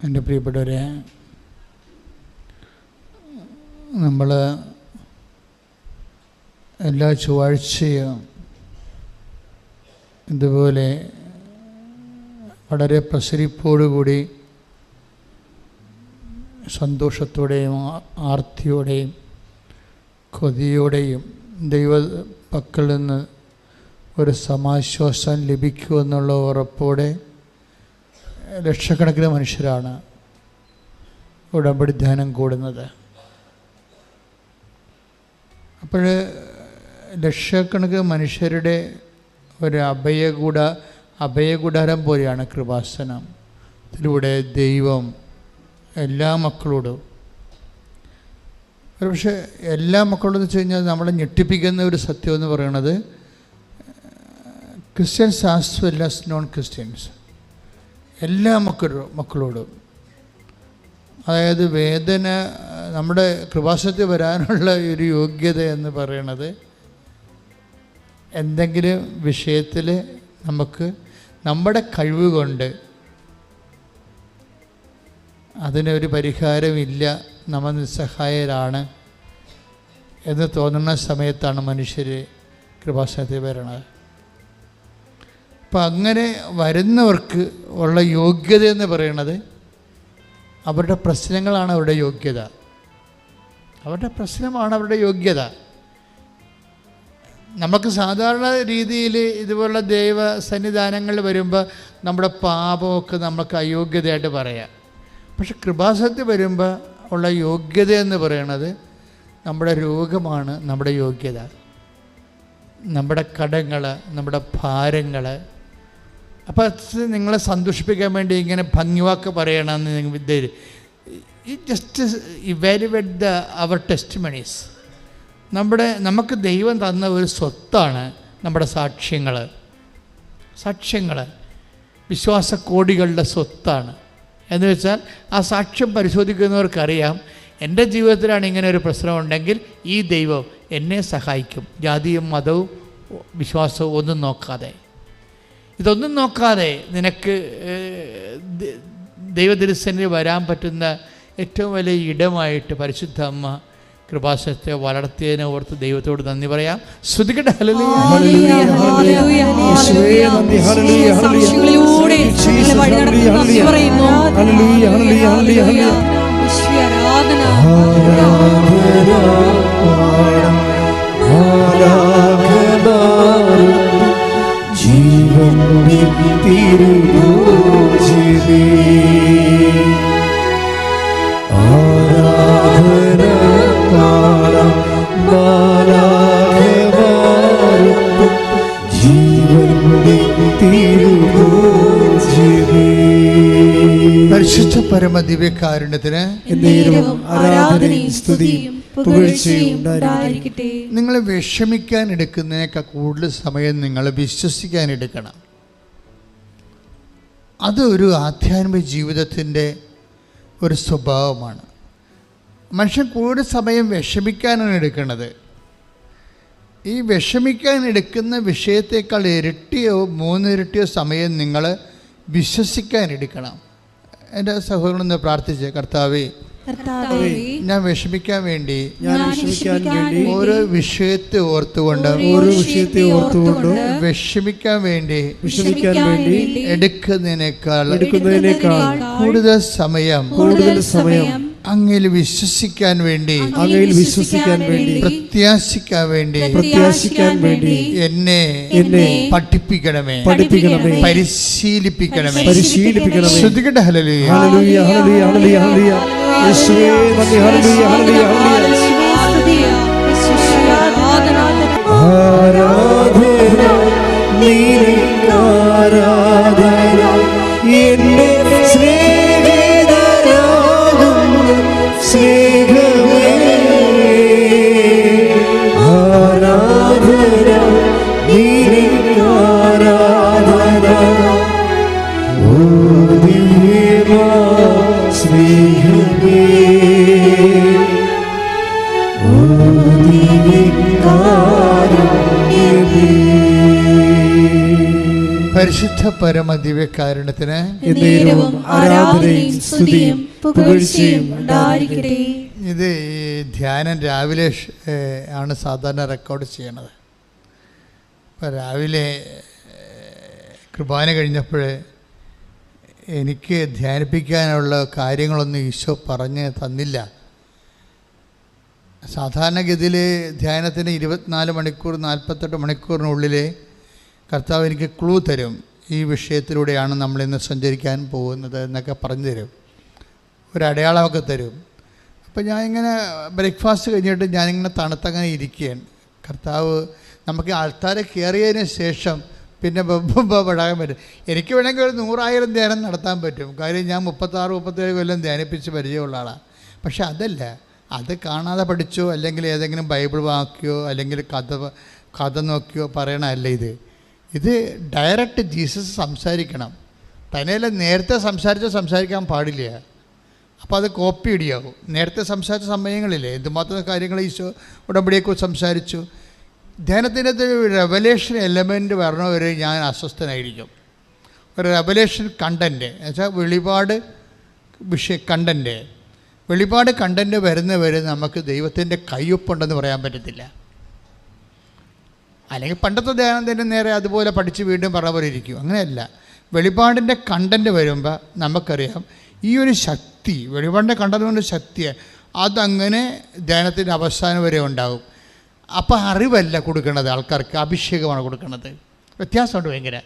എന്റെ പ്രിയപ്പെട്ടവരെ നമ്മൾ എല്ലാ ചൊവ്വാഴ്ചയും ഇതുപോലെ വളരെ പ്രസരിപ്പോടുകൂടി സന്തോഷത്തോടെയും ആർത്തിയോടെയും കൊതിയോടെയും ദൈവ പക്കൽ നിന്ന് ഒരു സമാശ്വാസം ലഭിക്കുമെന്നുള്ള ഉറപ്പോടെ ലക്ഷക്കണക്കിന് മനുഷ്യരാണ് ഉടമ്പടി ധ്യാനം കൂടുന്നത്. അപ്പോൾ ലക്ഷക്കണക്കിന് മനുഷ്യരുടെ ഒരു അഭയകൂട അഭയകൂടാരം പോലെയാണ് കൃപാസനം. ഇതിലൂടെ ദൈവം എല്ലാ മക്കളോടും ഒരു പക്ഷേ എല്ലാ മക്കളോടും വെച്ച് കഴിഞ്ഞാൽ നമ്മളെ ഞെട്ടിപ്പിക്കുന്ന ഒരു സത്യം എന്ന് പറയുന്നത് Christians as well as non Christians. എല്ലാ മക്കളോ മക്കളോടും. അതായത് വേദന നമ്മുടെ കൃപാശത്തിൽ വരാനുള്ള ഒരു യോഗ്യത എന്ന് പറയണത് എന്തെങ്കിലും വിഷയത്തിൽ നമുക്ക് നമ്മുടെ കഴിവ് കൊണ്ട് അതിനൊരു പരിഹാരമില്ല നമ്മൾ നിസ്സഹായരാണ് എന്ന് തോന്നുന്ന സമയത്താണ് മനുഷ്യർ കൃപാസനത്തിൽ വരണത്. അപ്പം അങ്ങനെ വരുന്നവർക്ക് ഉള്ള യോഗ്യത എന്ന് പറയണത് അവരുടെ പ്രശ്നങ്ങളാണ് അവരുടെ യോഗ്യത. അവരുടെ പ്രശ്നമാണ് അവരുടെ യോഗ്യത. നമുക്ക് സാധാരണ രീതിയിൽ ഇതുപോലുള്ള ദൈവ സന്നിധാനങ്ങൾ വരുമ്പോൾ നമ്മുടെ പാപമൊക്കെ നമുക്ക് അയോഗ്യതയായിട്ട് പറയാം. പക്ഷെ കൃപാസനത്തിൽ വരുമ്പോൾ ഉള്ള യോഗ്യത എന്ന് പറയണത് നമ്മുടെ രോഗമാണ് നമ്മുടെ യോഗ്യത. നമ്മുടെ കടങ്ങൾ നമ്മുടെ ഭാരങ്ങൾ അപ്പോൾ നിങ്ങളെ സന്തോഷിപ്പിക്കാൻ വേണ്ടി ഇങ്ങനെ ഭംഗിവാക്ക് പറയണമെന്ന് നിങ്ങൾ വിദ്യ just evaluate the our testimonies നമ്മുടെ നമുക്ക് ദൈവം തന്ന ഒരു സ്വത്താണ് നമ്മുടെ സാക്ഷ്യങ്ങൾ സാക്ഷ്യങ്ങൾ വിശ്വാസക്കോടികളുടെ സ്വത്താണ്. എന്ന് വെച്ചാൽ ആ സാക്ഷ്യം പരിശോധിക്കുന്നവർക്കറിയാം എന്റെ ജീവിതത്തിലാണ് ഇങ്ങനെ ഒരു പ്രശ്നമുണ്ടെങ്കിൽ ഈ ദൈവം എന്നെ സഹായിക്കും. ജാതിയും മതവും വിശ്വാസവും ഒന്നും നോക്കാതെ. ഇതൊന്നും നോക്കാതെ നിനക്ക് ദൈവദൃശ്യനിൽ വരാൻ പറ്റുന്ന ഏറ്റവും വലിയ ഇടമായിട്ട് പരിശുദ്ധ അമ്മ കൃപാശത്തെ വളർത്തിയതിനെ ഓർത്ത് ദൈവത്തോട് നന്ദി പറയാം. ശ്രുതികട ഹല്ലേലൂയ. തിരുഭോജിവേ ആരാധന ജീവന്റെ പരിശുദ്ധ പരമ ദിവ്യകാരുണ്യത്തിന് ആരാധനയും സ്തുതിയും ഉണ്ടായിരിക്കട്ടെ. വിഷമിക്കാൻ എടുക്കുന്നതിനേക്കാൾ കൂടുതൽ സമയം നിങ്ങൾ വിശ്വസിക്കാൻ എടുക്കണം. അത് ഒരു ആധ്യാത്മിക ജീവിതത്തിന്റെ ഒരു സ്വഭാവമാണ്. മനുഷ്യൻ കൂടുതൽ സമയം വിഷമിക്കാനാണ് എടുക്കുന്നത്. ഈ വിഷമിക്കാൻ എടുക്കുന്ന വിഷയത്തേക്കാൾ ഇരട്ടിയോ മൂന്നിരട്ടിയോ സമയം നിങ്ങൾ വിശ്വസിക്കാൻ എടുക്കണം. എന്റെ സഹോദരനൊന്ന് പ്രാർത്ഥിച്ച് കർത്താവേ. കർത്താവേ ഞാൻ വിഷമിക്കാൻ വേണ്ടി ഞാൻ വിഷമിക്കാൻ വേണ്ടി ഓരോ വിഷയത്തെ ഓർത്തുകൊണ്ട് ഓരോ വിഷയത്തെ ഓർത്തുകൊണ്ട് വിഷമിക്കാൻ വേണ്ടി വിഷമിക്കാൻ വേണ്ടി എടുക്കുന്നതിനേക്കാൾ എടുക്കുന്നതിനേക്കാൾ കൂടുതൽ സമയം കൂടുതൽ സമയം അങ്ങയിൽ വിശ്വസിക്കാൻ വേണ്ടി അങ്ങയിൽ വിശ്വസിക്കാൻ വേണ്ടി പ്രത്യാശിക്കാൻ വേണ്ടി പ്രത്യാശിക്കാൻ വേണ്ടി എന്നെ എന്നെ പഠിപ്പിക്കണമേ പഠിപ്പിക്കണമേ പരിശീലിപ്പിക്കണമേ. പരിശീലിപ്പിക്കണമേ. ശ്രദ്ധിക്കട്ടെ യേശുവേ നന്ദി. യേശുവേ, ആരാധന ആരാധന. പരിശുദ്ധ പരമ ആരാധനയും സ്തുതിയും പുകഴ്ചയും ഉണ്ടായിരിക്കട്ടെ. ഇത് ഈ ധ്യാനം രാവിലെ ആണ് സാധാരണ റെക്കോർഡ് ചെയ്യണത്. അപ്പോൾ രാവിലെ കൃപാന കഴിഞ്ഞപ്പോൾ എനിക്ക് ധ്യാനിപ്പിക്കാനുള്ള കാര്യങ്ങളൊന്നും ഈശോ പറഞ്ഞ് തന്നില്ല. സാധാരണഗതിയിൽ ധ്യാനത്തിന് ഇരുപത്തിനാല് മണിക്കൂർ നാൽപ്പത്തെട്ട് മണിക്കൂറിനുള്ളിൽ കർത്താവ് എനിക്ക് ക്ലൂ തരും. ഈ വിഷയത്തിലൂടെയാണ് നമ്മളിന്ന് സഞ്ചരിക്കാൻ പോകുന്നത് എന്നൊക്കെ പറഞ്ഞു തരും. ഒരു അടയാളമൊക്കെ തരും. അപ്പോൾ ഇങ്ങനെ ബ്രേക്ക്ഫാസ്റ്റ് കഴിഞ്ഞിട്ട് ഞാനിങ്ങനെ തണുത്തങ്ങനെ ഇരിക്കുകയാണ്. കർത്താവ് നമുക്ക് ആൾക്കാരെ കയറിയതിന് ശേഷം പിന്നെ പടാകാൻ പറ്റും. എനിക്ക് വേണമെങ്കിൽ ഒരു നൂറായിരം ധ്യാനം നടത്താൻ പറ്റും. കാര്യം ഞാൻ മുപ്പത്താറ് മുപ്പത്തേഴ് കൊല്ലം ധ്യാനിപ്പിച്ച് പരിചയമുള്ള ആളാണ് പക്ഷെ അതല്ല അത് കാണാതെ പഠിച്ചോ അല്ലെങ്കിൽ ഏതെങ്കിലും ബൈബിൾ വാക്കിയോ അല്ലെങ്കിൽ കഥ കഥ നോക്കിയോ പറയണമല്ല ഇത്. ഇത് ഡയറക്റ്റ് ജീസസ് സംസാരിക്കണം. തന്നെയല്ല നേരത്തെ സംസാരിച്ച സംസാരിക്കാൻ പാടില്ല. അപ്പോൾ അത് കോപ്പി ഇടിയാവും. നേരത്തെ സംസാരിച്ച സമയങ്ങളില്ലേ? എന്തുമാത്രം കാര്യങ്ങൾ ഈശോ ഉടമ്പടിയെക്കുറിച്ച് സംസാരിച്ചു. ധ്യാനത്തിന്റെ ഒരു റെവലേഷൻ എലമെന്റ് വരണവരെ ഞാൻ അസ്വസ്ഥനായിരിക്കും. ഒരു റെവലേഷൻ കണ്ടന്റ് എന്നുവെച്ചാൽ വെളിപാട് വിഷയ കണ്ടന്റ് വെളിപാട് കണ്ടന്റ് വരുന്നവരെ നമുക്ക് ദൈവത്തിന്റെ കയ്യൊപ്പുണ്ടെന്ന് പറയാൻ പറ്റത്തില്ല. അല്ലെങ്കിൽ പണ്ടത്തെ ധ്യാനം നേരെ അതുപോലെ പഠിച്ച് വീണ്ടും പറഞ്ഞ പോലെ ഇരിക്കും. അങ്ങനെയല്ല. വെളിപാടിന്റെ കണ്ടന്റ് വരുമ്പോൾ നമുക്കറിയാം ഈ ഒരു ശക്തി വെളിപാടിന്റെ കണ്ടതുകൊണ്ട് കൊണ്ട് ശക്തി അതങ്ങനെ ധ്യാനത്തിന്റെ അവസാനം വരെ ഉണ്ടാകും. അപ്പോൾ അറിവല്ല കൊടുക്കുന്നത് ആൾക്കാർക്ക് അഭിഷേകമാണ് കൊടുക്കുന്നത് വ്യത്യാസമുണ്ട് ഭയങ്കര.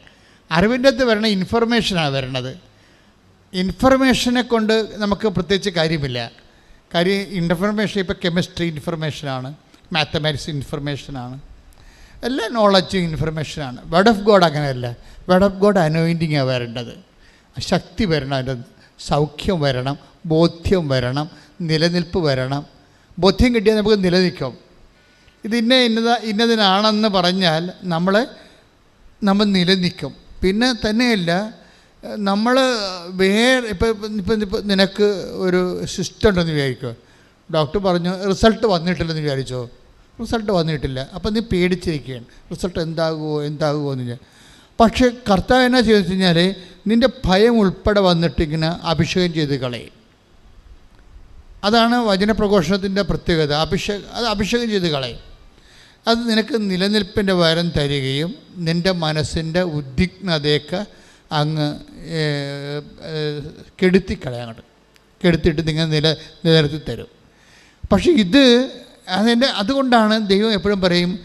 അറിവിന്റെ അകത്ത് വരണ ഇൻഫർമേഷനാണ് വരണത്. ഇൻഫർമേഷനെ കൊണ്ട് നമുക്ക് പ്രത്യേകിച്ച് കാര്യമില്ല. കാര്യം ഇൻഫർമേഷൻ ഇപ്പോൾ കെമിസ്ട്രി ഇൻഫർമേഷനാണ് മാത്തമാറ്റിക്സ് ഇൻഫർമേഷനാണ് എല്ലാ നോളജും ഇൻഫർമേഷനാണ് വേർഡ് ഓഫ് ഗോഡ് അങ്ങനെയല്ല. വേർഡ് ഓഫ് ഗോഡ് അനോയിന്റിങ്ങാണ് വരേണ്ടത്. ശക്തി വരണം അതിന്റെ സൗഖ്യം വരണം ബോധ്യം വരണം നിലനിൽപ്പ് വരണം. ബോധ്യം കിട്ടിയാൽ നമുക്ക് നിലനിൽക്കും. ഇത് ഇന്ന ഇന്നത ഇന്നതിനാണെന്ന് പറഞ്ഞാൽ നമ്മൾ നമ്മൾ നിലനിൽക്കും. പിന്നെ തന്നെയല്ല നമ്മൾ വേറെ ഇപ്പം ഇപ്പം ഇപ്പം നിനക്ക് ഒരു സിസ്റ്റം ഉണ്ടെന്ന് വിചാരിക്കുക ഡോക്ടർ പറഞ്ഞു റിസൾട്ട് വന്നിട്ടില്ലെന്ന് വിചാരിച്ചോ? റിസൾട്ട് വന്നിട്ടില്ല. അപ്പം നീ പേടിച്ചിരിക്കുകയാണ്. റിസൾട്ട് എന്താകുമോ എന്താകുമോ എന്ന് ഞാൻ. പക്ഷേ കർത്താവ് എന്നാ ചെയ്തു കഴിഞ്ഞാൽ നിന്റെ ഭയം ഉൾപ്പെടെ വന്നിട്ടിങ്ങനെ അഭിഷേകം ചെയ്ത് കളയും. അതാണ് വചനപ്രഘോഷണത്തിന്റെ പ്രത്യേകത. അഭിഷേകം അത് അഭിഷേകം ചെയ്ത് കളയും. അത് നിനക്ക് നിലനിൽപ്പിന്റെ വരം തരികയും നിന്റെ മനസ്സിന്റെ ഉദ്വിഗ്നതയൊക്കെ അങ്ങ് ഏഹ്, ഏഹ്, കെടുത്തിക്കളയാം അങ്ങോട്ട്. കെടുത്തിട്ട് നിങ്ങൾ നില നിലനിർത്തി തരും. പക്ഷേ ഇത് അതിന്റെ അതുകൊണ്ടാണ് ദൈവം എപ്പോഴും പറയും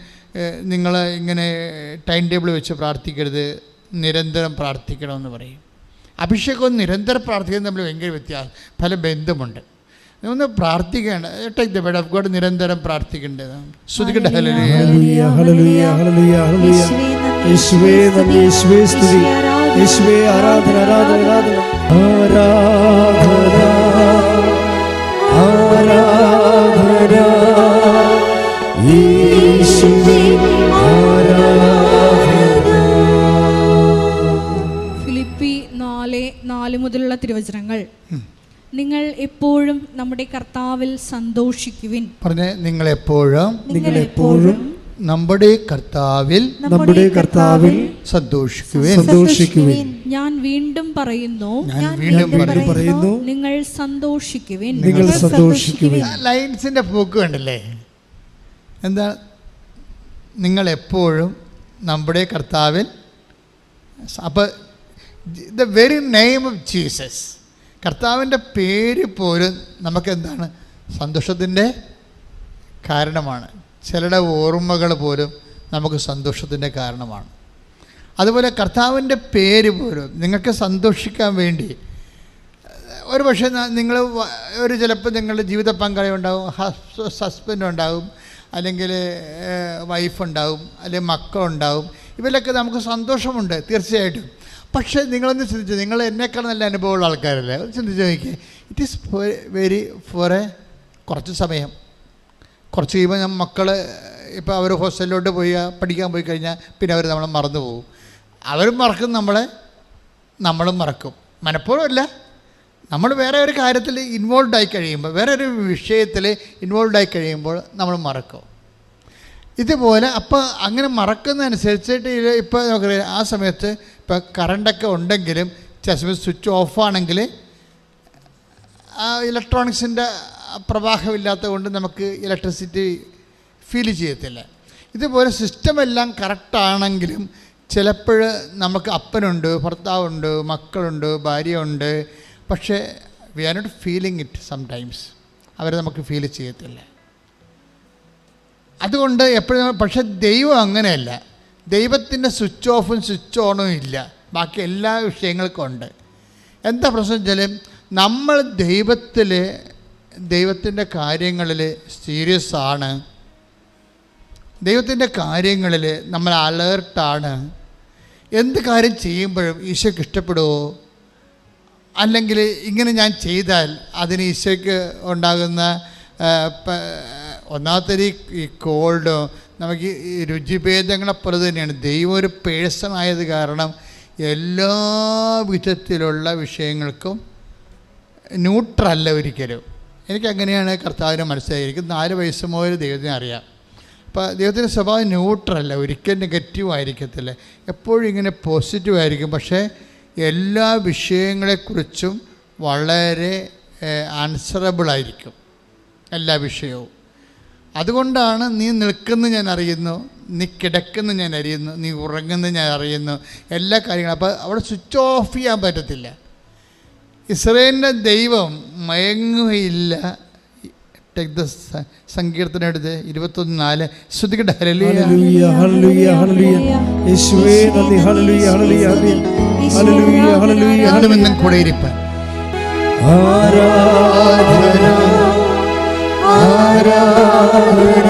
നിങ്ങൾ ഇങ്ങനെ ടൈം ടേബിൾ വെച്ച് പ്രാർത്ഥിക്കരുത് നിരന്തരം പ്രാർത്ഥിക്കണമെന്ന് പറയും. അഭിഷേകവും നിരന്തരം പ്രാർത്ഥിക്കുന്നത് തമ്മിൽ ഭയങ്കര വ്യത്യാസം പല ബന്ധമുണ്ട്. ഒന്ന് പ്രാർത്ഥിക്കേണ്ട take the bed of God നിരന്തരം പ്രാർത്ഥിക്കേണ്ടത് ശ്രുതിക്കട്ടെ hallelujah hallelujah. Hallelujah hallelujah hallelujah യേശുവേ നന്ദി. യേശുവേ സ്തുതി. യേശുവേ ആരാധന ആരാധന ആരാധന. ആരാധന ആരാധന. കർത്താവിൽ സന്തോഷിക്കുവിൻ. പറഞ്ഞേ നിങ്ങളെപ്പോഴും നിങ്ങൾ എപ്പോഴും നമ്മുടെ കർത്താവിൽ നമ്മുടെ കർത്താവിൽ സന്തോഷിക്കുവിൻ. സന്തോഷിക്കുവിൻ. ഞാൻ വീണ്ടും പറയുന്നു. ഞാൻ വീണ്ടും പറയും പറയുന്നു. നിങ്ങൾ സന്തോഷിക്കുവിൻ. നിങ്ങൾ സന്തോഷിക്കുവിൻ. ലൈൻസിന്റെ പോക്ക് കണ്ടില്ലേ? എന്താ? നിങ്ങൾ എപ്പോഴും നമ്മുടെ കർത്താവിൽ അപ്പോൾ the very name of Jesus. കർത്താവിന്റെ പേര് പോലും നമുക്കെന്താണ് സന്തോഷത്തിന്റെ കാരണമാണ്. ചിലരുടെ ഓർമ്മകൾ പോലും നമുക്ക് സന്തോഷത്തിന്റെ കാരണമാണ്. അതുപോലെ കർത്താവിന്റെ പേര് പോലും നിങ്ങൾക്ക് സന്തോഷിക്കാൻ വേണ്ടി ഒരു പക്ഷേ നിങ്ങൾ ഒരു ചിലപ്പോൾ നിങ്ങളുടെ ജീവിത പങ്കാളി ഉണ്ടാവും ഹസ്ബൻഡ് ഉണ്ടാവും അല്ലെങ്കിൽ വൈഫ് ഉണ്ടാവും അല്ലെങ്കിൽ മക്കളുണ്ടാവും ഇവരിലൊക്കെ നമുക്ക് സന്തോഷമുണ്ട് തീർച്ചയായിട്ടും. പക്ഷേ നിങ്ങളൊന്ന് ചിന്തിച്ചു നിങ്ങൾ എന്നേക്കാൾ നല്ല അനുഭവമുള്ള ആൾക്കാരല്ലേ? ഒന്ന് ചിന്തിച്ച് നോക്കിയേ. It is very for a കുറച്ച് സമയം. കുറച്ച് കഴിയുമ്പോൾ ഞാൻ മക്കൾ ഇപ്പോൾ അവർ ഹോസ്റ്റലിലോട്ട് പോയി പഠിക്കാൻ പോയി കഴിഞ്ഞാൽ പിന്നെ അവർ നമ്മളെ മറന്നു പോകും. അവരും മറക്കും നമ്മളെ നമ്മളും മറക്കും. മനഃപൂർവമല്ല നമ്മൾ വേറെ ഒരു കാര്യത്തിൽ ഇൻവോൾവ് ആയി കഴിയുമ്പോൾ വേറെ ഒരു വിഷയത്തിൽ ഇൻവോൾവ് ആയി കഴിയുമ്പോൾ നമ്മൾ മറക്കും. ഇതുപോലെ അപ്പോൾ അങ്ങനെ മറക്കുന്നതനുസരിച്ചിട്ട് ഇപ്പോൾ നമുക്കറിയാം ആ സമയത്ത് ഇപ്പോൾ കറണ്ടൊക്കെ ഉണ്ടെങ്കിലും ചില സമയത്ത് സ്വിച്ച് ഓഫാണെങ്കിൽ ഇലക്ട്രോണിക്സിന്റെ പ്രവാഹമില്ലാത്തത് കൊണ്ട് നമുക്ക് ഇലക്ട്രിസിറ്റി ഫീൽ ചെയ്യത്തില്ല. ഇതുപോലെ സിസ്റ്റം എല്ലാം കറക്റ്റാണെങ്കിലും ചിലപ്പോൾ നമുക്ക് അപ്പനുണ്ട് ഭർത്താവുണ്ട് മക്കളുണ്ട് ഭാര്യയുണ്ട്. പക്ഷേ we are not feeling it sometimes അവരെ നമുക്ക് ഫീൽ ചെയ്യത്തില്ല. അതുകൊണ്ട് എപ്പോഴും പക്ഷെ ദൈവം അങ്ങനെയല്ല. ദൈവത്തിന്റെ സ്വിച്ച് ഓഫും സ്വിച്ച് ഓണും ഇല്ല. ബാക്കി എല്ലാ വിഷയങ്ങൾക്കും ഉണ്ട്. എന്താ പ്രശ്നം വെച്ചാൽ നമ്മൾ ദൈവത്തിൽ ദൈവത്തിന്റെ കാര്യങ്ങളിൽ സീരിയസ് ആണ്. ദൈവത്തിന്റെ കാര്യങ്ങളിൽ നമ്മൾ അലേർട്ടാണ് എന്ത് കാര്യം ചെയ്യുമ്പോഴും ഈശോയ്ക്ക് ഇഷ്ടപ്പെടുമോ അല്ലെങ്കിൽ ഇങ്ങനെ ഞാൻ ചെയ്താൽ അതിന് ഈശോയ്ക്ക് ഉണ്ടാകുന്ന ഒന്നാമത്തെ ഈ കോൾഡോ നമുക്ക് ഈ രുചിഭേദങ്ങളെ പോലെ തന്നെയാണ്. ദൈവം ഒരു പേഴ്സൺ ആയത് കാരണം എല്ലാ വിധത്തിലുള്ള വിഷയങ്ങൾക്കും ന്യൂട്രല്ല ഒരിക്കലും. എനിക്കങ്ങനെയാണ് കർത്താവിനെ മനസ്സിലായിരിക്കും നാല് വയസ്സ് മുതൽ ദൈവത്തിനെ അറിയാം. അപ്പോൾ ദൈവത്തിന്റെ സ്വഭാവം ന്യൂട്രല്ല ഒരിക്കലും നെഗറ്റീവ് ആയിരിക്കത്തില്ല. എപ്പോഴും ഇങ്ങനെ പോസിറ്റീവ് ആയിരിക്കും. പക്ഷേ എല്ലാ വിഷയങ്ങളെക്കുറിച്ചും വളരെ ആൻസറബിൾ ആയിരിക്കും. എല്ലാ വിഷയവും. അതുകൊണ്ടാണ് നീ നിൽക്കുന്ന ഞാൻ അറിയുന്നു നീ കിടക്കുന്ന ഞാൻ അറിയുന്നു നീ ഉറങ്ങുന്ന ഞാൻ അറിയുന്നു എല്ലാ കാര്യങ്ങളും. അപ്പോൾ അവിടെ സ്വിച്ച് ഓഫ് ചെയ്യാൻ പറ്റത്തില്ല. ഇസ്രയേലിന്റെ ദൈവം മയങ്ങുകയില്ല. ടേക്ക് ദ സങ്കീർത്തനം എടുത്ത് ഇരുപത്തൊന്ന് നാല് കൂടെ ഇരിപ്പാൻ ആരാധന ആരാധന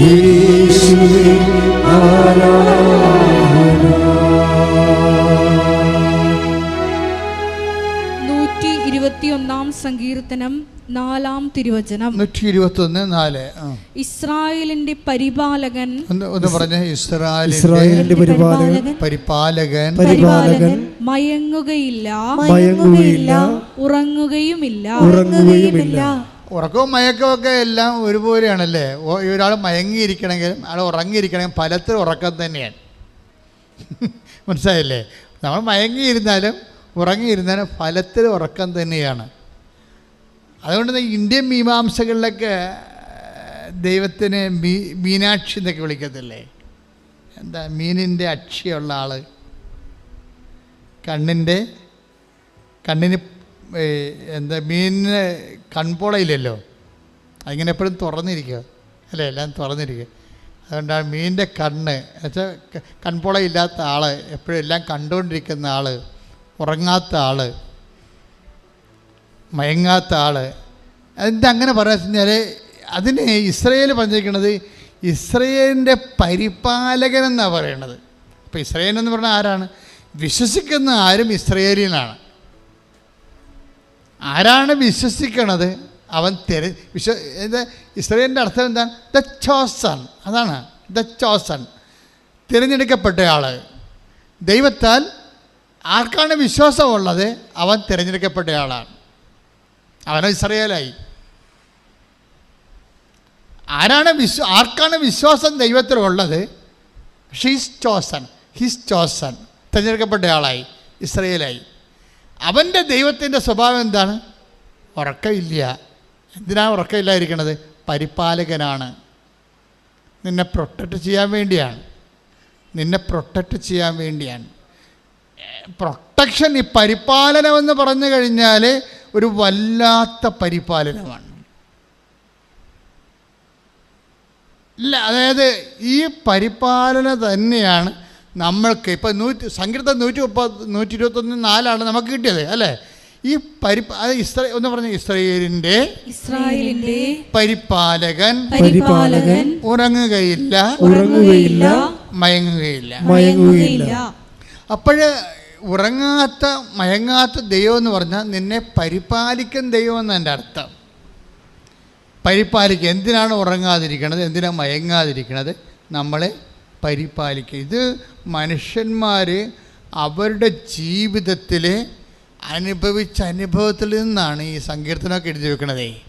യേശുവേ നൂറ്റി ഇരുപത്തിയൊന്നാം സങ്കീർത്തനം നാലാം തിരുവചനം. നൂറ്റി ഇരുപത്തൊന്ന് നാല് ആ. ഇസ്രായേലിന്റെ പരിപാലകൻ ഒന്ന് ഒന്ന് പറഞ്ഞ ഇസ്രായേലിന്റെ പരിപാലകൻ പരിപാലകൻ പരിപാലകൻ മയങ്ങുകയില്ല മയങ്ങുകയില്ല ഉറങ്ങുകയുമില്ല. ഉറങ്ങുകയുമില്ല. ഉറക്കവും മയക്കമൊക്കെ ഒക്കെ എല്ലാം ഒരുപോലെയാണല്ലേ? ഒരാൾ മയങ്ങിയിരിക്കണമെങ്കിൽ ആൾ ഉറങ്ങിയിരിക്കണമെങ്കിൽ പലത്തിൽ ഉറക്കം തന്നെയാണ്. മനസ്സിലായില്ലേ? നമ്മൾ മയങ്ങിയിരുന്നാലും ഉറങ്ങിയിരുന്നാലും ഫലത്തിൽ ഉറക്കം തന്നെയാണ്. അതുകൊണ്ട് ഇന്ത്യൻ മീമാംസകളിലൊക്കെ ദൈവത്തിന് മീ മീനാക്ഷി എന്നൊക്കെ വിളിക്കത്തില്ലേ? എന്താ മീനിന്റെ അക്ഷിയുള്ള ആൾ കണ്ണിന്റെ കണ്ണിന് എന്താ മീനിന് കൺപോളയില്ലല്ലോ? അതിങ്ങനെ എപ്പോഴും തുറന്നിരിക്കുക. അല്ലേ എല്ലാം തുറന്നിരിക്കുക. അതുകൊണ്ടാണ് മീനിന്റെ കണ്ണ് എന്നുവെച്ചാൽ കൺപോളയില്ലാത്ത ആൾ എപ്പോഴും എല്ലാം കണ്ടുകൊണ്ടിരിക്കുന്ന ആൾ ഉറങ്ങാത്ത ആൾ മയങ്ങാത്ത ആൾ അങ്ങനെ പറയാൻ വെച്ചാൽ അതിന് ഇസ്രയേൽ പറഞ്ഞിരിക്കുന്നത് ഇസ്രയേലിന്റെ പരിപാലകൻ എന്നാണ് പറയണത്. അപ്പോൾ ഇസ്രയേൽ എന്ന് പറഞ്ഞാൽ ആരാണ്? വിശ്വസിക്കുന്ന ആരും ഇസ്രയേലിനാണ് ആരാണ് വിശ്വസിക്കണത്? അവൻ തിര വിശ്വ ഇസ്രയേലിന്റെ അർത്ഥം എന്താണ് ദ ചോസൺ. അതാണ്. The chosen. തിരഞ്ഞെടുക്കപ്പെട്ടയാൾ ദൈവത്താൽ ആർക്കാണ് വിശ്വാസമുള്ളത്? അവൻ തിരഞ്ഞെടുക്കപ്പെട്ടയാളാണ് അവനോ ഇസ്രയേലായി. ആരാണ് വിശ്വ ആർക്കാണ് വിശ്വാസം ദൈവത്തിലുള്ളത് ഷീസ് ചോസൺ ഹിസ് ചോസൺ തിരഞ്ഞെടുക്കപ്പെട്ടയാളായി ഇസ്രയേലായി. അവന്റെ ദൈവത്തിന്റെ സ്വഭാവം എന്താണ്? ഉറക്കമില്ല. എന്തിനാണ് ഉറക്കമില്ലായിരിക്കണത്? പരിപാലകനാണ്. നിന്നെ പ്രൊട്ടക്റ്റ് ചെയ്യാൻ വേണ്ടിയാണ്. നിന്നെ പ്രൊട്ടക്റ്റ് ചെയ്യാൻ വേണ്ടിയാണ്. പ്രൊട്ടക്ഷൻ ഈ പരിപാലനം എന്ന് പറഞ്ഞു കഴിഞ്ഞാൽ ഒരു വല്ലാത്ത പരിപാലനമാണ്. ഇല്ല അതായത് ഈ പരിപാലന തന്നെയാണ് നമ്മൾക്ക് ഇപ്പം നൂറ്റി സങ്കീർത്തം നൂറ്റി മുപ്പത് നൂറ്റി ഇരുപത്തൊന്ന് നാലാണ് നമുക്ക് കിട്ടിയത് അല്ലേ? ഈ പരിപ അത് ഇസ്ര ഒന്ന് പറഞ്ഞു ഇസ്രായേലിന്റെ ഇസ്രായേലിന്റെ പരിപാലകൻ പരിപാലകൻ ഉറങ്ങുകയില്ല ഉറങ്ങുകയില്ല മയങ്ങുകയില്ല. മയങ്ങുകയില്ല. അപ്പോൾ ഉറങ്ങാത്ത മയങ്ങാത്ത ദൈവം എന്ന് പറഞ്ഞാൽ നിന്നെ പരിപാലിക്കുന്ന ദൈവം എന്ന് എന്റെ അർത്ഥം. പരിപാലിക്കുക എന്തിനാണ് ഉറങ്ങാതിരിക്കണത്? എന്തിനാണ് മയങ്ങാതിരിക്കണത്? നമ്മളെ പരിപാലിക്കുക ഇത് മനുഷ്യന്മാർ അവരുടെ ജീവിതത്തിൽ അനുഭവിച്ച അനുഭവത്തിൽ നിന്നാണ് ഈ സങ്കീർത്തനമൊക്കെ എഴുതി വെക്കണതേ.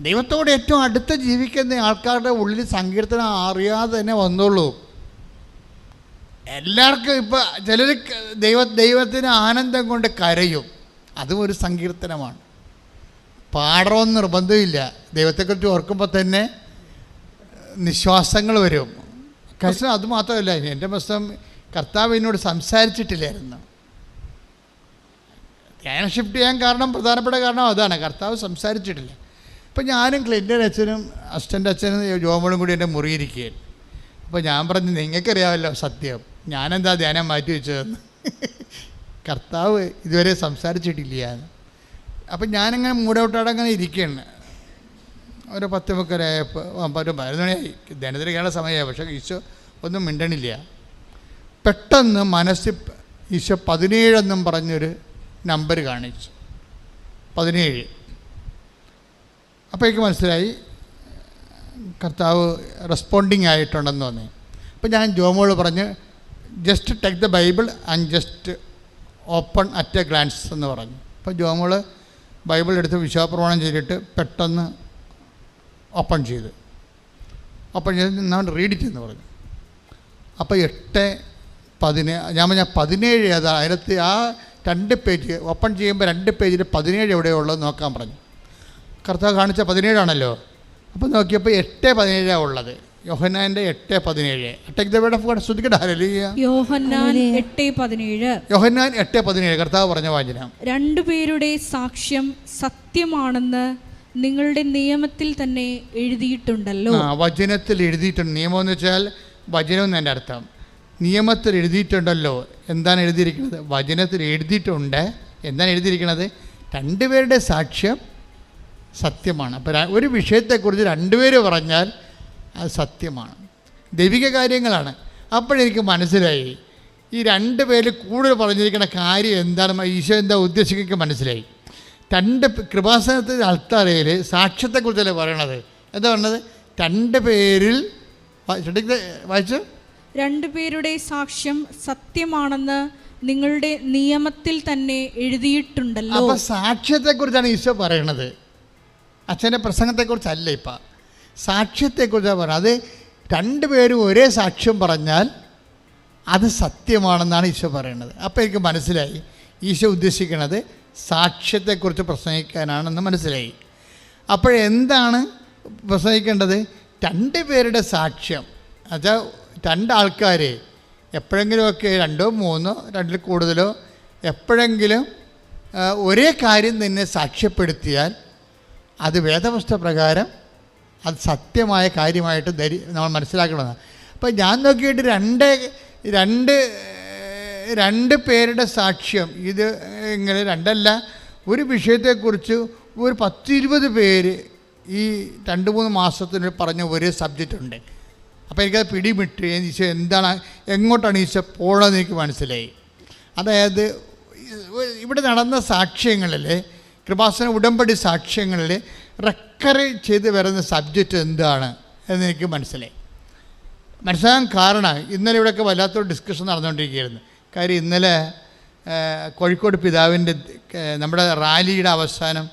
ദൈവത്തോട് ഏറ്റവും അടുത്ത് ജീവിക്കുന്ന ആൾക്കാരുടെ ഉള്ളിൽ സങ്കീർത്തനം അറിയാതെ തന്നെ വന്നുള്ളൂ എല്ലാവർക്കും ഇപ്പം ചിലർ ദൈവ ദൈവത്തിന് ആനന്ദം കൊണ്ട് കരയും. അതും ഒരു സങ്കീർത്തനമാണ്. പാടണമെന്ന് നിർബന്ധമില്ല. ദൈവത്തെക്കുറിച്ച് ഓർക്കുമ്പോൾ തന്നെ നിശ്വാസങ്ങൾ വരും. കർശനം അത് മാത്രമല്ല എന്റെ പ്രശ്നം കർത്താവ് എന്നോട് സംസാരിച്ചിട്ടില്ലായിരുന്നു. ധ്യാനം ഷിഫ്റ്റ് ചെയ്യാൻ കാരണം പ്രധാനപ്പെട്ട കാരണം അതാണ്. കർത്താവ് സംസാരിച്ചിട്ടില്ല. അപ്പം ഞാനും ക്ലിന്റെ അച്ഛനും അസിസ്റ്റന്റ് അച്ഛനും ജോമോളും കൂടി എന്റെ മുറിയിരിക്കുകയാണ് അപ്പോൾ ഞാൻ പറഞ്ഞു നിങ്ങൾക്കറിയാമല്ലോ സത്യം. ഞാനെന്താ ധ്യാനം മാറ്റി വെച്ചതെന്ന് കർത്താവ് ഇതുവരെ സംസാരിച്ചിട്ടില്ല. അപ്പം ഞാനിങ്ങനെ അങ്ങനെ ഇരിക്കുകയാണ് ഒരു പത്ത് മുക്കരായപ്പോൾ ഒരു പതിനൊന്ന് മണിയായി. സമയമായി. പക്ഷേ ഈശോ ഒന്നും മിണ്ടണില്ല. പെട്ടെന്ന് മനസ്സിൽ ഈശോ പതിനേഴെന്നും പറഞ്ഞൊരു നമ്പർ കാണിച്ചു. പതിനേഴ്. അപ്പോൾ എനിക്ക് മനസ്സിലായി കർത്താവ് റെസ്പോണ്ടിങ് ആയിട്ടുണ്ടെന്ന് തോന്നി. അപ്പോൾ ഞാൻ ജോമോൾ പറഞ്ഞ് just take the Bible and just open at a glance എന്ന് പറഞ്ഞു. അപ്പോൾ ജോമോൾ ബൈബിൾ എടുത്ത് വിശ്വാപ്രമാണം ചെയ്തിട്ട് പെട്ടെന്ന് ഓപ്പൺ ചെയ്ത്. ഓപ്പൺ ചെയ്ത് ഞാൻ റീഡ് ഇറ്റ് എന്ന് പറഞ്ഞു. അപ്പോൾ എട്ട് പതിനേഴ് ഞാൻ പറഞ്ഞ പതിനേഴ് ഏതാ? അതിനകത്ത് ആ രണ്ട് പേജ് ഓപ്പൺ ചെയ്യുമ്പോൾ രണ്ട് പേജിൽ പതിനേഴ് എവിടെയുള്ളത് നോക്കാൻ പറഞ്ഞു. കർത്താവ് കാണിച്ച പതിനേഴാണല്ലോ? അപ്പോൾ നോക്കിയപ്പോൾ എട്ട് പതിനേഴാണ് ഉള്ളത്. യോഹന്നാന്റെ എട്ട് പതിനേഴ്. Take the word of God ശ്രദ്ധിക്കട്ടെ. Hallelujah യോഹന്നാൻ എട്ട് പതിനേഴ്. യോഹന്നാൻ എട്ട് പതിനേഴ്. കർത്താവ് പറഞ്ഞ വാചനം. രണ്ടുപേരുടെ സാക്ഷ്യം സത്യമാണെന്ന് നിങ്ങളുടെ നിയമത്തിൽ തന്നെ എഴുതിയിട്ടുണ്ടല്ലോ. ആ വചനത്തിൽ എഴുതിയിട്ടുണ്ട്. നിയമം എന്ന് വെച്ചാൽ വചനം എന്നതിന്റെ അർത്ഥം. നിയമത്തിൽ എഴുതിയിട്ടുണ്ടല്ലോ. എന്താണ് എഴുതിയിരിക്കുന്നത്? വചനത്തിൽ എഴുതിയിട്ടുണ്ട്. എന്താണ് എഴുതിയിരിക്കുന്നത്? രണ്ടുപേരുടെ സാക്ഷ്യം സത്യമാണ്. അപ്പോൾ ഒരു വിഷയത്തെക്കുറിച്ച് രണ്ടുപേര് പറഞ്ഞാൽ അത് സത്യമാണ്. ദൈവിക കാര്യങ്ങളാണ്. അപ്പോഴെനിക്ക് മനസ്സിലായി. ഈ രണ്ട് പേര് കൂടുതൽ പറഞ്ഞിരിക്കുന്ന കാര്യം എന്താണ്? ഈശോ എന്താ ഉദ്ദേശിക്കുക മനസ്സിലായി. രണ്ട് കൃപാസനത്തിന്റെ അൾത്താരയിൽ സാക്ഷ്യത്തെക്കുറിച്ചല്ലേ പറയണത്? എന്താ പറഞ്ഞത്? രണ്ട് പേരിൽ വായിച്ചു? രണ്ടു പേരുടെ സാക്ഷ്യം സത്യമാണെന്ന് നിങ്ങളുടെ നിയമത്തിൽ തന്നെ എഴുതിയിട്ടുണ്ടല്ലോ. അപ്പോൾ സാക്ഷ്യത്തെക്കുറിച്ചാണ് ഈശോ പറയണത്. അച്ഛന്റെ പ്രസംഗത്തെക്കുറിച്ചല്ല ഇപ്പം. സാക്ഷ്യത്തെക്കുറിച്ചാണ് പറയുന്നത്. അത് രണ്ടുപേരും ഒരേ സാക്ഷ്യം പറഞ്ഞാൽ അത് സത്യമാണെന്നാണ് ഈശോ പറയുന്നത്. അപ്പോൾ എനിക്ക് മനസ്സിലായി. ഈശോ ഉദ്ദേശിക്കുന്നത് സാക്ഷ്യത്തെക്കുറിച്ച് പ്രസംഗിക്കാനാണെന്ന് മനസ്സിലായി. അപ്പോഴെന്താണ് പ്രസംഗിക്കേണ്ടത്? രണ്ട് പേരുടെ സാക്ഷ്യം. എന്നുവെച്ചാൽ രണ്ടാൾക്കാർ എപ്പോഴെങ്കിലുമൊക്കെ രണ്ടോ മൂന്നോ രണ്ടിൽ കൂടുതലോ എപ്പോഴെങ്കിലും ഒരേ കാര്യം തന്നെ സാക്ഷ്യപ്പെടുത്തിയാൽ അത് വേദവസ്ഥ പ്രകാരം അത് സത്യമായ കാര്യമായിട്ട് ധരി നമ്മൾ മനസ്സിലാക്കണമെന്ന് അപ്പോൾ ഞാൻ നോക്കിയിട്ട് രണ്ട് രണ്ട് രണ്ട് പേരുടെ സാക്ഷ്യം. ഇത് ഇങ്ങനെ രണ്ടല്ല. ഒരു വിഷയത്തെക്കുറിച്ച് ഒരു പത്തിരുപത് പേര് ഈ രണ്ട് മൂന്ന് മാസത്തിന് പറഞ്ഞ ഒരേ സബ്ജക്റ്റ് ഉണ്ട്. അപ്പോൾ എനിക്കത് പിടിമിട്ട്. ഈശോ എന്താണ്? എങ്ങോട്ടാണ് ഈശോ പോകണമെന്ന് എനിക്ക് മനസ്സിലായി. അതായത് ഇവിടെ നടന്ന സാക്ഷ്യങ്ങളിൽ കൃപാസന ഉടമ്പടി സാക്ഷ്യങ്ങളിൽ റെക്കറി ചെയ്ത് വരുന്ന സബ്ജക്റ്റ് എന്താണ് എന്ന് എനിക്ക് മനസ്സിലായി. മനസ്സിലാകാൻ കാരണം ഇന്നലെ ഇവിടെയൊക്കെ വല്ലാത്തൊരു ഡിസ്കഷൻ നടന്നുകൊണ്ടിരിക്കുകയായിരുന്നു. കാര്യം ഇന്നലെ കോഴിക്കോട് പിതാവിന്റെ നമ്മുടെ റാലിയുടെ അവസാനം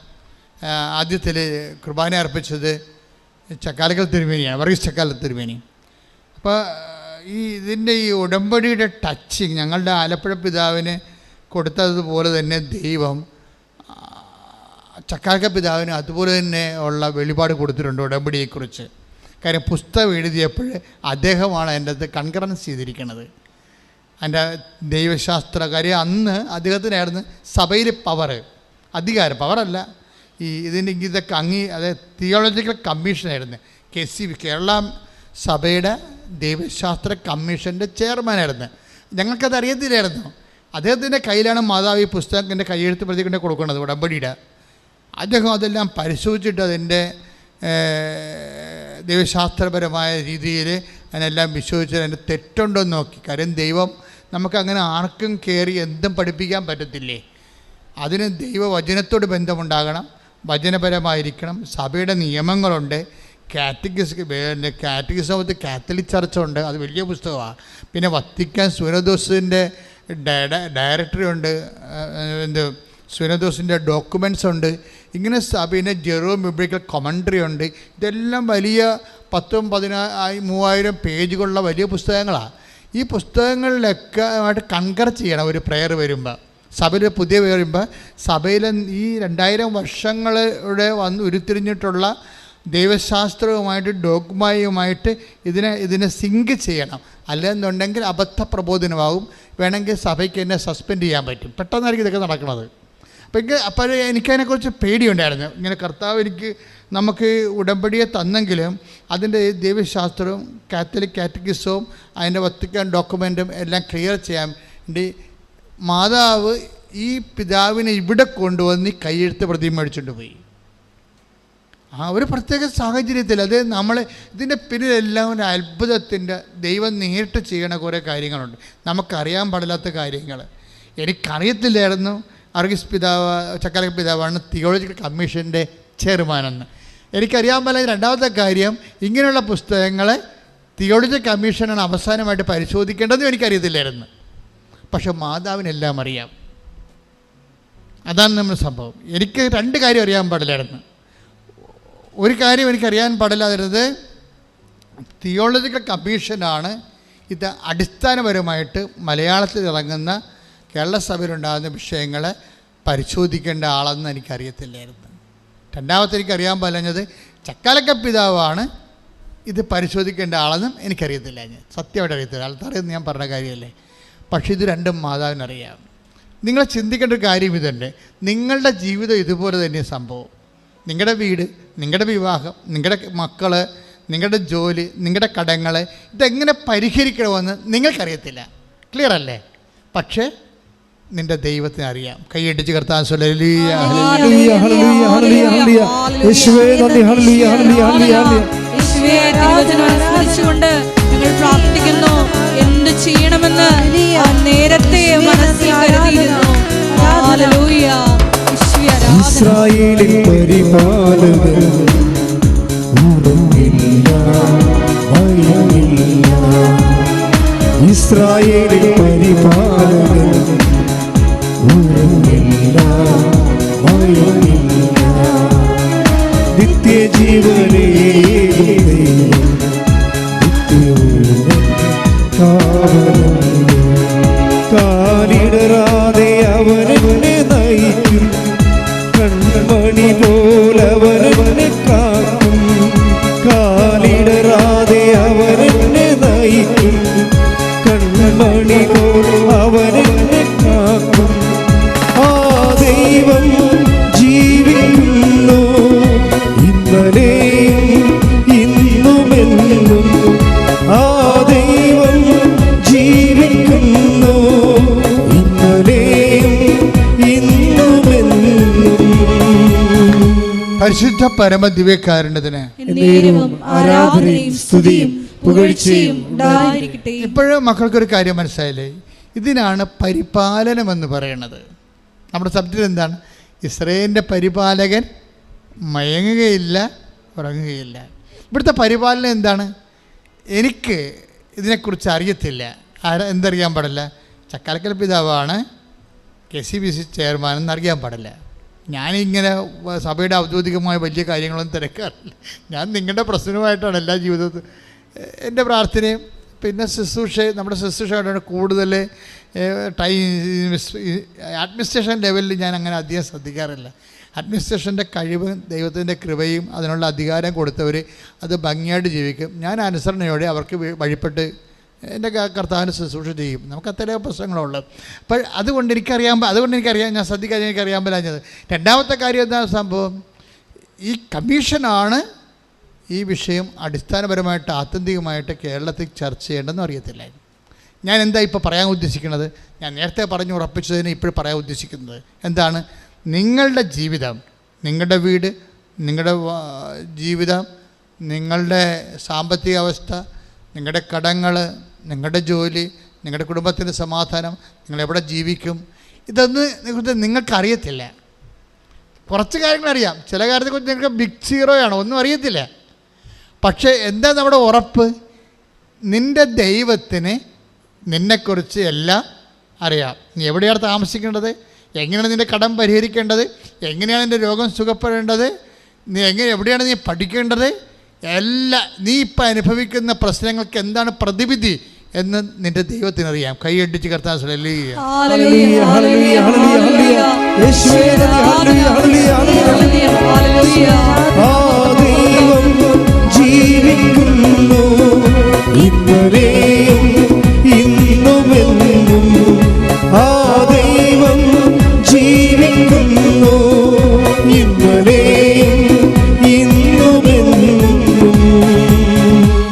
ആദ്യത്തിൽ കുർബാന അർപ്പിച്ചത് ചക്കാലക്കൽ തിരുമേനിയാണ് വർഗീസ് ചക്കാല തിരുമേനി. അപ്പോൾ ഈ ഇതിന്റെ ഈ ഉടമ്പടിയുടെ ടച്ചിങ് ഞങ്ങളുടെ ആലപ്പുഴ പിതാവിന് കൊടുത്തതുപോലെ തന്നെ ദൈവം ചക്കാക്ക പിതാവിന് അതുപോലെ തന്നെ ഉള്ള വെളിപാട് കൊടുത്തിട്ടുണ്ട് ഉടമ്പടിയെക്കുറിച്ച്. കാര്യം പുസ്തകം എഴുതിയപ്പോൾ അദ്ദേഹമാണ് എന്റെ അത് കൺകറൻസ് ചെയ്തിരിക്കുന്നത് എന്റെ ദൈവശാസ്ത്ര കാര്യം അന്ന് അദ്ദേഹത്തിനായിരുന്നു സഭയിൽ പവർ അധികാരം പവറല്ല ഈ ഇതിന്റെ ഇതൊക്കെ അങ്ങി അതായത് തിയോളജിക്കൽ കമ്മീഷനായിരുന്നു കെ സി കേരള സഭയുടെ ദൈവശാസ്ത്ര കമ്മീഷന്റെ ചെയർമാനായിരുന്നു ഞങ്ങൾക്കത് അറിയത്തില്ലായിരുന്നു. അദ്ദേഹത്തിന്റെ കയ്യിലാണ് മാതാവ് ഈ പുസ്തകം എന്റെ കയ്യെഴുത്ത് പ്രതിക്കൊണ്ട് കൊടുക്കുന്നത് ഉടമ്പടിയുടെ. അദ്ദേഹം അതെല്ലാം പരിശോധിച്ചിട്ട് അതിന്റെ ദൈവശാസ്ത്രപരമായ രീതിയിൽ അതിനെല്ലാം വിശ്വസിച്ച് അതിന്റെ തെറ്റുണ്ടോ എന്ന് നോക്കി. കാര്യം ദൈവം നമുക്കങ്ങനെ ആർക്കും കയറി എന്തും പഠിപ്പിക്കാൻ പറ്റത്തില്ലേ? അതിന് ദൈവവചനത്തോട് ബന്ധമുണ്ടാകണം വചനപരമായിരിക്കണം സഭയുടെ നിയമങ്ങളുണ്ട്. കാറ്റഗിസ് പിന്നെ കാറ്റഗിസമത്ത് കാത്തലിക് ചർച്ചുണ്ട് അത് വലിയ പുസ്തകമാണ്. പിന്നെ വത്തിക്കാൻ സുനദോസിന്റെ ഡയറക്ടറി ഉണ്ട് എന്ത് സുനദോസിന്റെ ഡോക്യുമെന്റ്സ് ഉണ്ട്. ഇങ്ങനെ സഭയിലെ ജെറോ ബിബ്ലിക്കൽ കൊമൻട്രി ഉണ്ട്. ഇതെല്ലാം വലിയ പത്തും പതിനായി മൂവായിരം പേജുകളുള്ള വലിയ പുസ്തകങ്ങളാണ് ഈ പുസ്തകങ്ങളിലൊക്കെ ആയിട്ട് കൺകർ ചെയ്യണം ഒരു പ്രെയർ വരുമ്പോൾ സഭയിൽ പുതിയ വരുമ്പോൾ സഭയിലെ ഈ രണ്ടായിരം വർഷങ്ങളുടെ വന്ന് ഉരുത്തിരിഞ്ഞിട്ടുള്ള ദൈവശാസ്ത്രവുമായിട്ട് ഡോഗ്മയുമായിട്ട് ഇതിനെ ഇതിനെ സിങ്ക് ചെയ്യണം. അല്ലെന്നുണ്ടെങ്കിൽ അബദ്ധ പ്രബോധനമാകും വേണമെങ്കിൽ സഭയ്ക്ക് എന്നെ സസ്പെൻഡ് ചെയ്യാൻ പറ്റും. പെട്ടെന്നായിരിക്കും ഇതൊക്കെ നടക്കുന്നത്. അപ്പം എനിക്ക് അപ്പോൾ എനിക്കതിനെക്കുറിച്ച് പേടിയുണ്ടായിരുന്നു. ഇങ്ങനെ കർത്താവ് എനിക്ക് നമുക്ക് ഉടമ്പടിയെ തന്നെങ്കിലും അതിന്റെ ദൈവശാസ്ത്രവും കാത്തലിക് കാറ്റഗിസവും അതിന്റെ വത്തിക്കാൻ ഡോക്യുമെന്റും എല്ലാം ക്ലിയർ ചെയ്യാൻ വേണ്ടി മാതാവ് ഈ പിതാവിനെ ഇവിടെ കൊണ്ടുവന്ന് കൈയെഴുത്ത് പ്രതിമ മേടിച്ചുകൊണ്ട് പോയി. ആ ഒരു പ്രത്യേക സാഹചര്യത്തിൽ അത് നമ്മൾ ഇതിന്റെ പിന്നിലെല്ലാം ഒരു അത്ഭുതത്തിന്റെ ദൈവം നേരിട്ട് ചെയ്യണ കുറേ കാര്യങ്ങളുണ്ട്. നമുക്കറിയാൻ പാടില്ലാത്ത കാര്യങ്ങൾ. എനിക്കറിയത്തില്ലായിരുന്നു. അർഗിസ് പിതാവ് ചക്കാലക പിതാവാണ് തിയോളജിക്കൽ കമ്മീഷന്റെ ചെയർമാനെന്ന്. എനിക്കറിയാൻ പാടില്ല രണ്ടാമത്തെ കാര്യം ഇങ്ങനെയുള്ള പുസ്തകങ്ങളെ തിയോളജിക്കൽ കമ്മീഷനാണ് അവസാനമായിട്ട് പരിശോധിക്കേണ്ടതെന്ന് എനിക്കറിയത്തില്ലായിരുന്നു. പക്ഷെ മാതാവിനെല്ലാം അറിയാം. അതാണ് നമ്മുടെ സംഭവം. എനിക്ക് രണ്ട് കാര്യം അറിയാൻ പാടില്ലായിരുന്നു. ഒരു കാര്യം എനിക്കറിയാൻ പാടില്ലാതിരുന്നത് തിയോളജിക്കൽ കമ്മീഷനാണ് ഇത് അടിസ്ഥാനപരമായിട്ട് മലയാളത്തിൽ ഇറങ്ങുന്ന കേരള സഭയിലുണ്ടാകുന്ന വിഷയങ്ങളെ പരിശോധിക്കേണ്ട ആളെന്ന് എനിക്കറിയത്തില്ലായിരുന്നു. രണ്ടാമത്തെ എനിക്കറിയാൻ പറഞ്ഞത് ചക്കാലക്ക പിതാവാണ് ഇത് പരിശോധിക്കേണ്ട ആളെന്നും എനിക്കറിയത്തില്ല ഞാൻ സത്യമായിട്ട് അറിയത്തില്ല. ആൾക്കാരെന്ന് ഞാൻ പറഞ്ഞ കാര്യമല്ലേ? പക്ഷേ ഇത് രണ്ടും മാതാവിനറിയാം. നിങ്ങൾ ചിന്തിക്കേണ്ട ഒരു കാര്യം ഇതുണ്ട്. നിങ്ങളുടെ ജീവിതം ഇതുപോലെ തന്നെ സംഭവം. നിങ്ങളുടെ വീട് നിങ്ങളുടെ വിവാഹം നിങ്ങളുടെ മക്കൾ നിങ്ങളുടെ ജോലി നിങ്ങളുടെ കടങ്ങൾ ഇതെങ്ങനെ പരിഹരിക്കണമെന്ന് നിങ്ങൾക്കറിയത്തില്ല. ക്ലിയർ അല്ലേ പക്ഷേ നിന്റെ ദൈവത്തിന് അറിയാം. കൈയടിച്ച് കർത്താൻ ഇസ്രായേലിൽ പ്രാർത്ഥിക്കുന്നു. എന്ത് ചെയ്യണമെന്ന് നേരത്തെ മനസ്സിൽ കരുതിയിരുന്നു. ഇസ്രായേലിൻ പരിപാലകൻ. ഇസ്രായേലിൽ പരിപാലകൻ. നിത്യജീവനേ പരിശുദ്ധ പരമ ദിവ്യക്കാരണ്ടതിന് എന്നേരവും ആരാധനയും സ്തുതിയും പുകഴ്ചയും ഉണ്ടായിരിക്കട്ടെ. ഇപ്പോഴും മക്കൾക്കൊരു കാര്യം മനസ്സിലായില്ലേ? ഇതിനാണ് പരിപാലനം എന്ന് പറയുന്നത് നമ്മുടെ സബ്ജക്റ്റ് എന്താണ്? ഇസ്രയേലിന്റെ പരിപാലകൻ മയങ്ങുകയില്ല ഉറങ്ങുകയില്ല. ഇവിടുത്തെ പരിപാലനം എന്താണ്? എനിക്ക് ഇതിനെക്കുറിച്ച് അറിയത്തില്ല. ആരാ എന്തറിയാൻ പാടില്ല? ചക്കാലക്കൽ പിതാവാണ് K C B C chairman എന്നറിയാൻ പാടില്ല. ഞാനിങ്ങനെ സഭയുടെ ഔദ്യോഗികമായ വലിയ കാര്യങ്ങളൊന്നും തിരക്കാറില്ല. ഞാൻ നിങ്ങളുടെ പ്രശ്നമായിട്ടാണ് എല്ലാ ജീവിതത്തിൽ എന്റെ പ്രാർത്ഥനയും പിന്നെ ശുശ്രൂഷ നമ്മുടെ ശുശ്രൂഷയായിട്ടാണ് കൂടുതൽ ടൈം അഡ്മിനിസ്ട്രേഷൻ ലെവലിൽ ഞാൻ അങ്ങനെ അധികം ശ്രദ്ധിക്കാറില്ല. അഡ്മിനിസ്ട്രേഷന്റെ കഴിവും ദൈവത്തിന്റെ കൃപയും അതിനുള്ള അധികാരം കൊടുത്തവർ അത് ഭംഗിയായിട്ട് ജീവിക്കും. ഞാൻ അനുസരണയോടെ അവർക്ക് വഴിപ്പെട്ട് എന്റെ കർത്താവിന് ശുശ്രൂഷ ചെയ്യും. നമുക്ക് അത്രയോ പ്രശ്നങ്ങളുള്ളത് അപ്പോൾ അതുകൊണ്ട് എനിക്കറിയാൻ പ- അതുകൊണ്ട് എനിക്കറിയാം ഞാൻ ശ്രദ്ധിക്കാതെ എനിക്കറിയാൻ പറ്റാഞ്ഞത്. രണ്ടാമത്തെ കാര്യം എന്താ സംഭവം? ഈ കമ്മീഷനാണ് ഈ വിഷയം അടിസ്ഥാനപരമായിട്ട് ആത്യന്തികമായിട്ട് കേരളത്തിൽ ചർച്ച ചെയ്യേണ്ടെന്ന് അറിയത്തില്ല. ഞാൻ എന്താ ഇപ്പോൾ പറയാൻ ഉദ്ദേശിക്കുന്നത്? ഞാൻ നേരത്തെ പറഞ്ഞു ഉറപ്പിച്ചതിന് ഇപ്പോൾ പറയാൻ ഉദ്ദേശിക്കുന്നത് എന്താണ്? നിങ്ങളുടെ ജീവിതം നിങ്ങളുടെ വീട് നിങ്ങളുടെ ജീവിതം നിങ്ങളുടെ സാമ്പത്തിക അവസ്ഥ നിങ്ങളുടെ കടങ്ങൾ നിങ്ങളുടെ ജോലി നിങ്ങളുടെ കുടുംബത്തിന്റെ സമാധാനം നിങ്ങൾ എവിടെ ജീവിക്കും ഇതൊന്നും നിങ്ങൾക്ക് നിങ്ങൾക്കറിയത്തില്ല. കുറച്ച് കാര്യങ്ങൾ അറിയാം. ചില കാര്യത്തെക്കുറിച്ച് നിങ്ങൾക്ക് ബിഗ് സീറോയാണ് ഒന്നും അറിയത്തില്ല. പക്ഷേ എന്താ നമ്മുടെ ഉറപ്പ്? നിന്റെ ദൈവത്തിന് നിന്നെക്കുറിച്ച് എല്ലാം അറിയാം. നീ എവിടെയാണ് താമസിക്കേണ്ടത്? എങ്ങനെയാണ് നിന്റെ കടം പരിഹരിക്കേണ്ടത്? എങ്ങനെയാണ് നിന്റെ രോഗം സുഖപ്പെടേണ്ടത്? നീ എങ്ങനെ എവിടെയാണ് നീ പഠിക്കേണ്ടത്? എല്ലാ നീ ഇപ്പം അനുഭവിക്കുന്ന പ്രശ്നങ്ങൾക്ക് എന്താണ് പ്രതിവിധി എന്ന് നിന്റെ ദൈവത്തിനറിയാം. കൈയടിച്ച് കർത്താൻ ഹല്ലേലൂയ, ഹല്ലേലൂയ,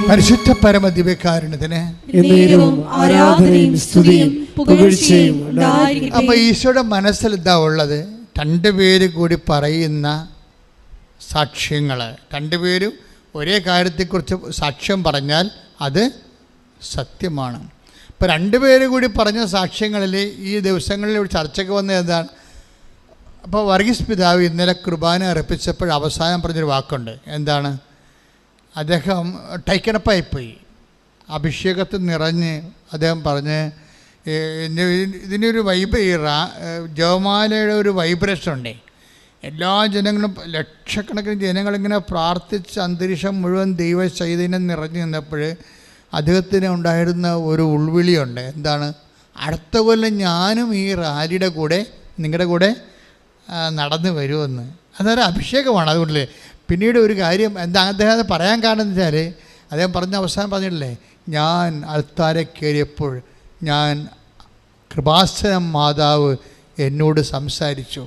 പരിശുദ്ധ പരമ ദിവ്യകാരുണ്യത്തിന് അപ്പൊ ആരാധനയും സ്തുതിയും പുകഴ്ചയും. അപ്പോൾ ഈശോയുടെ മനസ്സിൽ ഇതാ ഉള്ളത് രണ്ടുപേര് കൂടി പറയുന്ന സാക്ഷ്യങ്ങൾ രണ്ടുപേരും ഒരേ കാര്യത്തെക്കുറിച്ച് സാക്ഷ്യം പറഞ്ഞാൽ അത് സത്യമാണ്. ഇപ്പോൾ രണ്ടുപേര് കൂടി പറഞ്ഞ സാക്ഷ്യങ്ങളിൽ ഈ ദിവസങ്ങളിൽ ഒരു ചർച്ചയ്ക്ക് വന്ന എന്താണ്? അപ്പോൾ വർഗീസ് പിതാവ് ഇന്നലെ കുർബാന അർപ്പിച്ചപ്പോൾ അവസാനം പറഞ്ഞൊരു വാക്കുണ്ട്. എന്താണ്? അദ്ദേഹം ടൈക്കണപ്പായിപ്പോയി അഭിഷേകത്തിൽ നിറഞ്ഞ് അദ്ദേഹം പറഞ്ഞ് ഇതിനൊരു വൈബ് ഈ റാ ജവമാലയുടെ ഒരു വൈബ്രേഷൻ ഉണ്ടേ. എല്ലാ ജനങ്ങളും ലക്ഷക്കണക്കിന് ജനങ്ങളിങ്ങനെ പ്രാർത്ഥിച്ച് അന്തരീക്ഷം മുഴുവൻ ദൈവ ചൈതന്യം നിറഞ്ഞു നിന്നപ്പോൾ അദ്ദേഹത്തിന് ഉണ്ടായിരുന്ന ഒരു ഉൾവിളിയുണ്ട്. എന്താണ്? അടുത്ത കൊല്ലം ഞാനും ഈ റാലിയുടെ കൂടെ നിങ്ങളുടെ കൂടെ നടന്നു വരുമെന്ന്. അതൊരു അഭിഷേകമാണ്. അതുകൊണ്ടല്ലേ പിന്നീട് ഒരു കാര്യം എന്താ അദ്ദേഹം അത് പറയാൻ കാരണം എന്ന് വെച്ചാൽ അദ്ദേഹം പറഞ്ഞ അവസാനം പറഞ്ഞിട്ടില്ലേ ഞാൻ അൾത്താരെ കയറിയപ്പോൾ ഞാൻ കൃപാസനം മാതാവ് എന്നോട് സംസാരിച്ചു.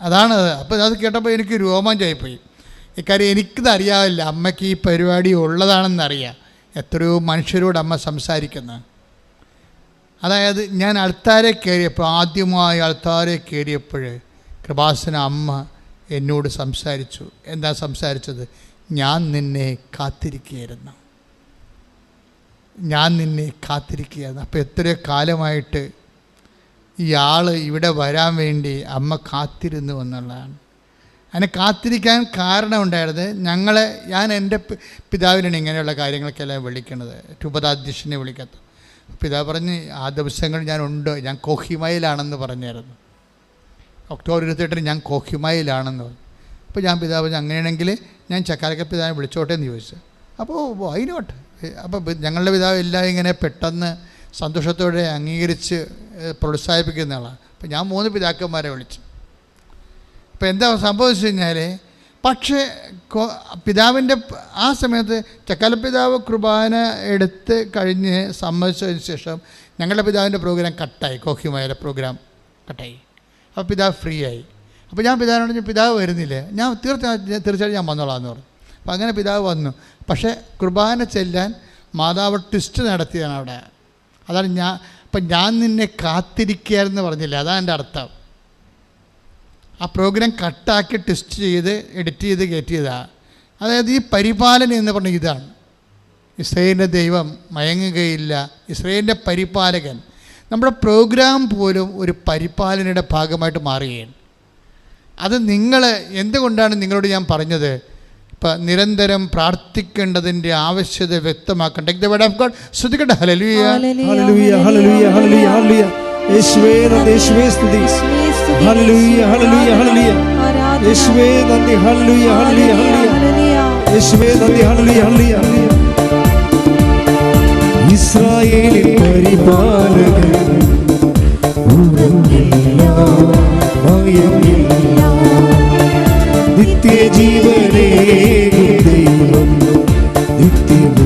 അതാണ് അപ്പോൾ അത് കേട്ടപ്പോൾ എനിക്ക് രോമാഞ്ചായിപ്പോയി. ഇക്കാര്യം എനിക്കിത് അറിയാവില്ല അമ്മയ്ക്ക് ഈ പരിപാടി ഉള്ളതാണെന്ന് ഉള്ളതാണെന്നറിയാം. എത്രയോ മനുഷ്യരോട് അമ്മ സംസാരിക്കുന്നത് അതായത് ഞാൻ അൾത്താരെ കയറിയപ്പോൾ ആദ്യമായി അൾത്താരെ കയറിയപ്പോൾ കൃപാസന അമ്മ എന്നോട് സംസാരിച്ചു. എന്താ സംസാരിച്ചത്? ഞാൻ നിന്നെ കാത്തിരിക്കുകയായിരുന്നു. ഞാൻ നിന്നെ കാത്തിരിക്കുകയായിരുന്നു. അപ്പോൾ എത്രയോ കാലമായിട്ട് ഈ ഇയാൾ ഇവിടെ വരാൻ വേണ്ടി അമ്മ കാത്തിരുന്നു എന്നുള്ളതാണ്. അതിനെ കാത്തിരിക്കാൻ കാരണമുണ്ടായിരുന്നത് ഞങ്ങളെ ഞാൻ എന്റെ പിതാവിനാണ് ഇങ്ങനെയുള്ള കാര്യങ്ങൾക്കെല്ലാം വിളിക്കണത് രൂപതാധ്യക്ഷനെ വിളിക്കാത്ത. പിതാവ് പറഞ്ഞ് ആ ദിവസങ്ങൾ ഞാൻ ഉണ്ട്. ഞാൻ കോഹിമയിലാണെന്ന് പറഞ്ഞായിരുന്നു. ഒക്ടോബർ ഇരുപത്തെട്ടിന് ഞാൻ കോഹിമയിലാണെന്ന് പറഞ്ഞു. അപ്പോൾ ഞാൻ പിതാവ് അങ്ങനെയാണെങ്കിൽ ഞാൻ ചക്കാലക്ക പിതാവിനെ വിളിച്ചോട്ടെ എന്ന് ചോദിച്ചു. അപ്പോൾ അതിനോട്ട് അപ്പോൾ ഞങ്ങളുടെ പിതാവ് എല്ലാം ഇങ്ങനെ പെട്ടെന്ന് സന്തോഷത്തോടെ അംഗീകരിച്ച് പ്രോത്സാഹിപ്പിക്കുന്ന ആളാണ് അപ്പോൾ ഞാൻ മൂന്ന് പിതാക്കന്മാരെ വിളിച്ചു. അപ്പോൾ എന്താ സംഭവിച്ചു കഴിഞ്ഞാൽ പക്ഷേ പിതാവിന്റെ ആ സമയത്ത് ചക്കാലപ്പിതാവ് കുർബാന എടുത്ത് കഴിഞ്ഞ് സമ്മതിച്ചതിന് ശേഷം ഞങ്ങളുടെ പിതാവിന്റെ പ്രോഗ്രാം കട്ടായി കോഹിമായ പ്രോഗ്രാം കട്ടായി അപ്പോൾ പിതാവ് ഫ്രീ ആയി അപ്പോൾ ഞാൻ പിതാവിനോട് പറഞ്ഞു, പിതാവ് വരുന്നില്ലേ. ഞാൻ തീർച്ചയായും തീർച്ചയായിട്ടും ഞാൻ വന്നോളാം എന്ന് പറഞ്ഞു. അപ്പോൾ അങ്ങനെ പിതാവ് വന്നു. പക്ഷേ കുർബാന ചെല്ലാൻ മാതാവ് ട്വിസ്റ്റ് നടത്തിയാണ് അവിടെ. അതാണ് ഞാൻ അപ്പം ഞാൻ നിന്നെ കാത്തിരിക്കുകയായിരുന്നു പറഞ്ഞില്ല? അതാണ് എന്റെ അർത്ഥം. ആ പ്രോഗ്രാം കട്ടാക്കി ട്വിസ്റ്റ് ചെയ്ത് എഡിറ്റ് ചെയ്ത് കയറ്റിയതാണ് അതായത് ഈ പരിപാലനം എന്ന് പറഞ്ഞ ഇതാണ്. ഇസ്രയേലിന്റെ ദൈവം മയങ്ങുകയില്ല. ഇസ്രയേലിന്റെ പരിപാലകൻ. നമ്മുടെ പ്രോഗ്രാം പോലും ഒരു പരിപാലനയുടെ ഭാഗമായിട്ട് മാറുകയാണ്. അത് നിങ്ങൾ എന്തുകൊണ്ടാണ് നിങ്ങളോട് ഞാൻ പറഞ്ഞത്? ഇപ്പം നിരന്തരം പ്രാർത്ഥിക്കേണ്ടതിന്റെ ആവശ്യത വ്യക്തമാക്കണ്ട? ദ വേർഡ് ഓഫ് ഗോഡ് ശ്രദ്ധിക്കട്ടെ. ഹലലുയ ഹലലുയ ഹലലുയ ഹലലുയ ഹലലുയ യേശുവേ നന്ദി. യേശുവേ സ്തുതി. ഹലലുയ ഹലലുയ ഹലലുയ യേശുവേ നന്ദി. ഹലലുയ ഹലലുയ ഹലലുയ യേശുവേ നന്ദി. ഹലലുയ ഹല്ലേലൂയ ഇസ്രായേലിൻ പരിപാലകൻ. നിത്യജീവനേ ദൈവം നിത്യഭൂമൻ